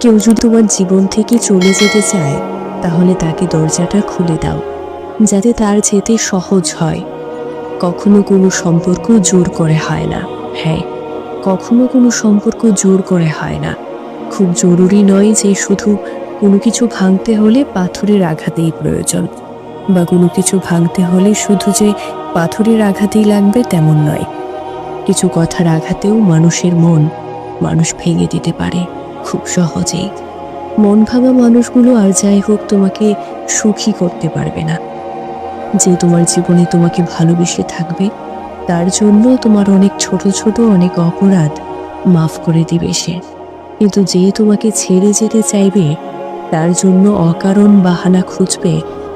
কেউ যদি তোমার জীবন থেকে চলে যেতে চায়, তাহলে তাকে দরজাটা খুলে দাও, যাতে তার যেতে সহজ হয়। কখনো কোনো সম্পর্ক জোর করে হয় না। হ্যাঁ কখনো কোনো সম্পর্ক জোর করে হয় না। খুব জরুরি নয় যে শুধু কোনো কিছু ভাঙতে হলে পাথরের আঘাতেই প্রয়োজন, বা কোনো কিছু ভাঙতে হলে শুধু যে পাথরের আঘাতেই লাগবে তেমন নয়। কিছু কথার আঘাতেও মানুষের মন, মানুষ ভেঙে দিতে পারে। খুব সহজেই। মন ভাঙা মানুষগুলো আর যাই হোক তোমাকে সুখী করতে পারবে না। যে তোমার জীবনে তোমাকে ভালোবেসে থাকবে, তার জন্য তোমার অনেক ছোট ছোট, অনেক অপরাধ মাফ করে দিবে সে। কিন্তু যে তোমাকে ছেড়ে যেতে চাইবে, তার জন্য অকারণ বাহানা খুঁজবে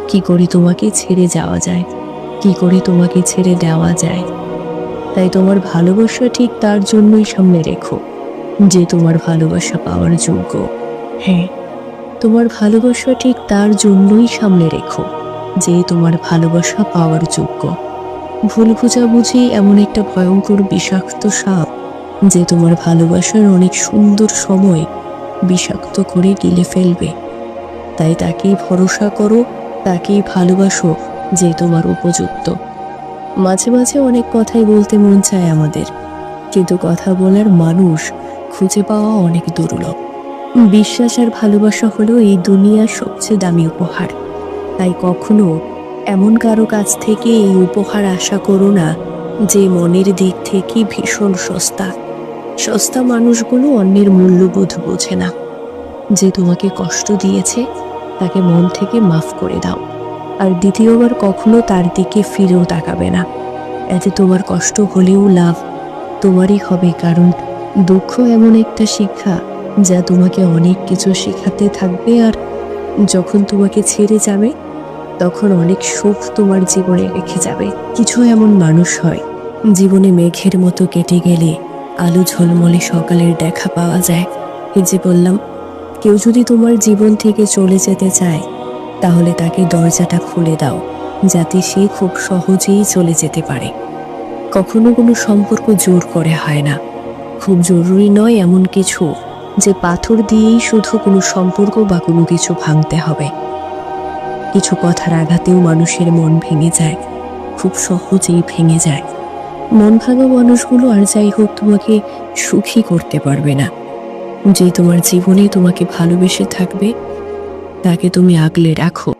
কি করে তোমাকে ছেড়ে যাওয়া যায়, কি করে তোমাকে ছেড়ে দেওয়া যায়। তাই তোমার ভালোবাসা ঠিক তার জন্যই সামনে রেখো। যে তোমার ভালোবাসা পাওয়ার যোগ্য। হ্যাঁ তোমার ভালোবাসা ঠিক তার জন্যই সামনে রেখো, যে তোমার ভালোবাসা পাওয়ার যোগ্য। ভুল বুঝাবুঝি এমন একটা ভয়ঙ্কর বিষাক্ত সাপ, যে তোমার ভালোবাসার অনেক সুন্দর সময় বিষাক্ত করে গিলে ফেলবে। তাই তাকেই ভরসা করো, তাকেই ভালোবাসো, যে তোমার উপযুক্ত। মাঝে মাঝে অনেক কথাই বলতে মন চায় আমাদের। কিন্তু কথা বলার মানুষ খুঁজে পাওয়া অনেক দুর্লভ। বিশ্বাস আর ভালোবাসা হলো এই দুনিয়ার সবচেয়ে দামি উপহার। তাই কখনো এমন কারও কাছ থেকে এই উপহার আশা করো না যে মনের দিক থেকে ভীষণ সস্তা। সস্তা মানুষগুলো অন্যের মূল্যবোধ বোঝে না। যে তোমাকে কষ্ট দিয়েছে, তাকে মন থেকে মাফ করে দাও। আর দ্বিতীয়বার কখনো তার দিকে ফিরেও তাকাবে না। এতে তোমার কষ্ট হলেও লাভ তোমারই হবে, কারণ দুঃখ এমন একটা শিক্ষা যা তোমাকে অনেক কিছু শেখাতে থাকবে আর যখন তোমাকে ছেড়ে যাবে, তখন অনেক সুখ তোমার জীবনে রেখে যাবে। কিছু এমন মানুষ হয়, জীবনে মেঘের মতো কেটে গেলে আলো ঝলমলে সকালের দেখা পাওয়া যায়। এই যে বললাম, কেউ যদি তোমার জীবন থেকে চলে যেতে চায়, তাহলে তাকে দরজাটা খুলে দাও, যাতে সে খুব সহজেই চলে যেতে পারে। কখনো কোনো সম্পর্ক জোর করে হয় না। খুব জরুরি নয় এমন কিছু যে পাথর দিয়েই শুধু কোনো সম্পর্ক বা কোনো কিছু ভাঙতে হবে। কিছু কথার আঘাতেও মানুষের মন ভেঙে যায়। খুব সহজেই ভেঙে যায়। মন ভাঙা মানুষগুলো আর যাই হোক তোমাকে সুখী করতে পারবে না। যে তোমার জীবনে তোমাকে ভালোবেসে থাকবে, তাকে তুমি আগলে রাখো।